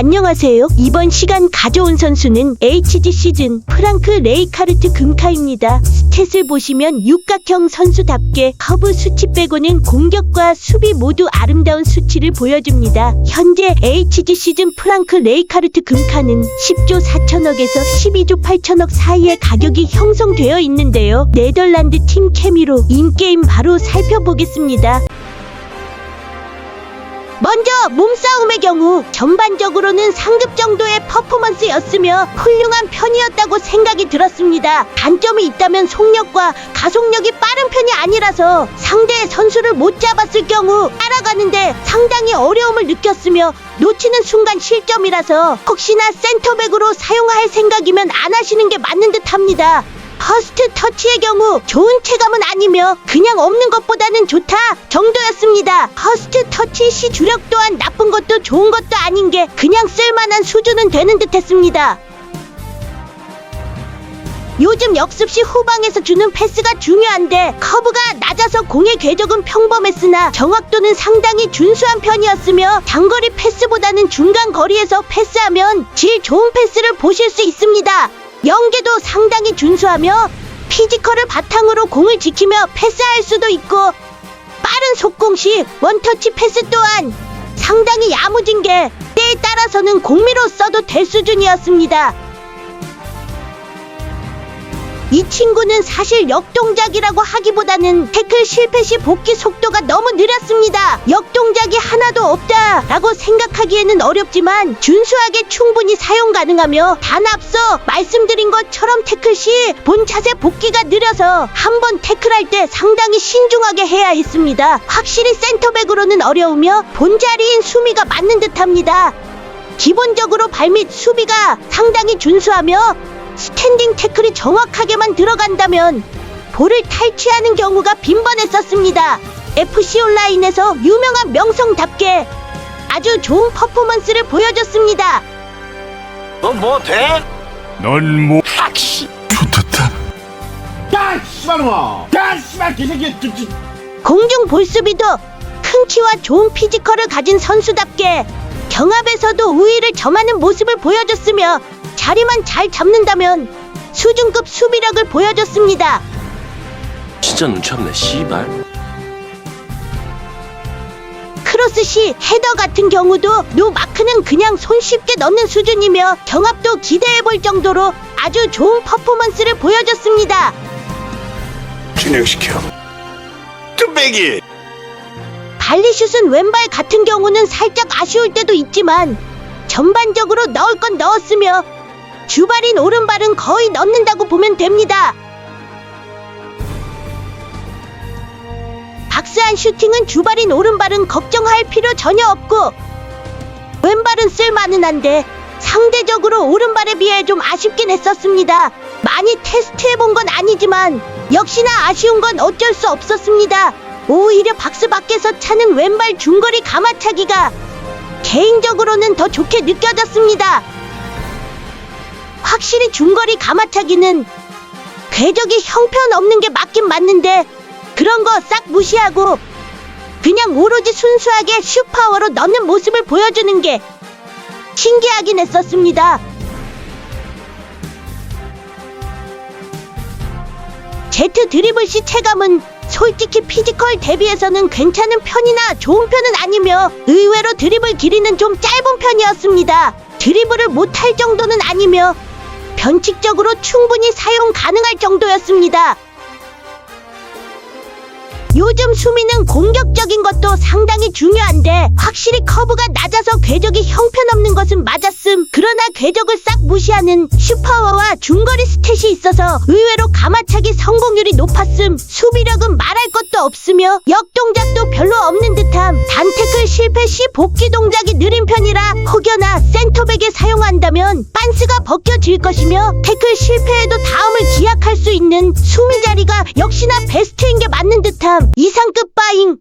안녕하세요. 이번 시간 가져온 선수는 HG 시즌 프랑크 레이카르트 금카입니다. 스탯을 보시면 육각형 선수답게 커브 수치 빼고는 공격과 수비 모두 아름다운 수치를 보여줍니다. 현재 HG 시즌 프랑크 레이카르트 금카는 10조 4천억에서 12조 8천억 사이의 가격이 형성되어 있는데요. 네덜란드 팀 케미로 인게임 바로 살펴보겠습니다. 먼저 몸싸움의 경우 전반적으로는 상급 정도의 퍼포먼스였으며 훌륭한 편이었다고 생각이 들었습니다. 단점이 있다면 속력과 가속력이 빠른 편이 아니라서 상대의 선수를 못 잡았을 경우 따라가는데 상당히 어려움을 느꼈으며 놓치는 순간 실점이라서 혹시나 센터백으로 사용할 생각이면 안 하시는 게 맞는 듯 합니다. 퍼스트 터치의 경우 좋은 체감은 아니며 그냥 없는 것보다는 좋다 정도였습니다. 퍼스트 터치 시 주력 또한 나쁜 것도 좋은 것도 아닌 게 그냥 쓸만한 수준은 되는 듯 했습니다. 요즘 역습 시 후방에서 주는 패스가 중요한데 커브가 낮아서 공의 궤적은 평범했으나 정확도는 상당히 준수한 편이었으며 장거리 패스보다는 중간 거리에서 패스하면 질 좋은 패스를 보실 수 있습니다. 연계도 상당히 준수하며 피지컬을 바탕으로 공을 지키며 패스할 수도 있고 빠른 속공 시 원터치 패스 또한 상당히 야무진 게 때에 따라서는 공미로 써도 될 수준이었습니다. 이 친구는 사실 역동작이라고 하기보다는 태클 실패 시 복귀 속도가 너무 느렸습니다. 역동작이 하나도 없다 라고 생각하기에는 어렵지만 준수하게 충분히 사용 가능하며 단 앞서 말씀드린 것처럼 태클 시 본 차세 복귀가 느려서 한 번 태클할 때 상당히 신중하게 해야 했습니다. 확실히 센터백으로는 어려우며 본자리인 수미가 맞는 듯합니다. 기본적으로 발밑 수비가 상당히 준수하며 스탠딩 태클이 정확하게만 들어간다면 볼을 탈취하는 경우가 빈번했었습니다. FC 온라인에서 유명한 명성답게 아주 좋은 퍼포먼스를 보여줬습니다. 너 뭐 돼? 넌 뭐? 학시 좋다. 야, 씨발놈아! 야, 씨발 개새끼! 저, 저, 공중 볼수비도 큰 키와 좋은 피지컬을 가진 선수답게 경합에서도 우위를 점하는 모습을 보여줬으며 자리만 잘 잡는다면 수준급 수비력을 보여줬습니다. 진짜 눈치 없네 씨발 크로스 시 헤더 같은 경우도 노 마크는 그냥 손쉽게 넣는 수준이며 경합도 기대해 볼 정도로 아주 좋은 퍼포먼스를 보여줬습니다. 진행시켜. 뚝배기 발리슛은 왼발 같은 경우는 살짝 아쉬울 때도 있지만 전반적으로 넣을 건 넣었으며 주발인 오른발은 거의 넣는다고 보면 됩니다. 박스한 슈팅은 주발인 오른발은 걱정할 필요 전혀 없고 왼발은 쓸만은 한데 상대적으로 오른발에 비해 좀 아쉽긴 했었습니다. 많이 테스트해 본 건 아니지만 역시나 아쉬운 건 어쩔 수 없었습니다. 오히려 박스 밖에서 차는 왼발 중거리 가마차기가 개인적으로는 더 좋게 느껴졌습니다. 확실히 중거리 가마차기는 궤적이 형편없는 게 맞긴 맞는데 그런 거 싹 무시하고 그냥 오로지 순수하게 슈파워로 넣는 모습을 보여주는 게 신기하긴 했었습니다. 제트 드리블 시 체감은 솔직히 피지컬 대비해서는 괜찮은 편이나 좋은 편은 아니며 의외로 드리블 길이는 좀 짧은 편이었습니다. 드리블을 못할 정도는 아니며 변칙적으로 충분히 사용 가능할 정도였습니다. 요즘 수미는 공격적인 것도 상당히 중요한데 확실히 커브가 낮아서 궤적이 형편없는 것은 맞았음 그러나 궤적을 싹 무시하는 슈퍼워와 중거리 스탯이 있어서 의외로 가마차기 성공률이 높았음 수비력 것도 없으며 역동작도 별로 없는 듯함 단테클 실패 시 복귀 동작이 느린 편이라 혹여나 센터백에 사용한다면 빤스가 벗겨질 것이며 태클 실패에도 다음을 기약할 수 있는 수미 자리가 역시나 베스트인 게 맞는 듯함. 이상급 바잉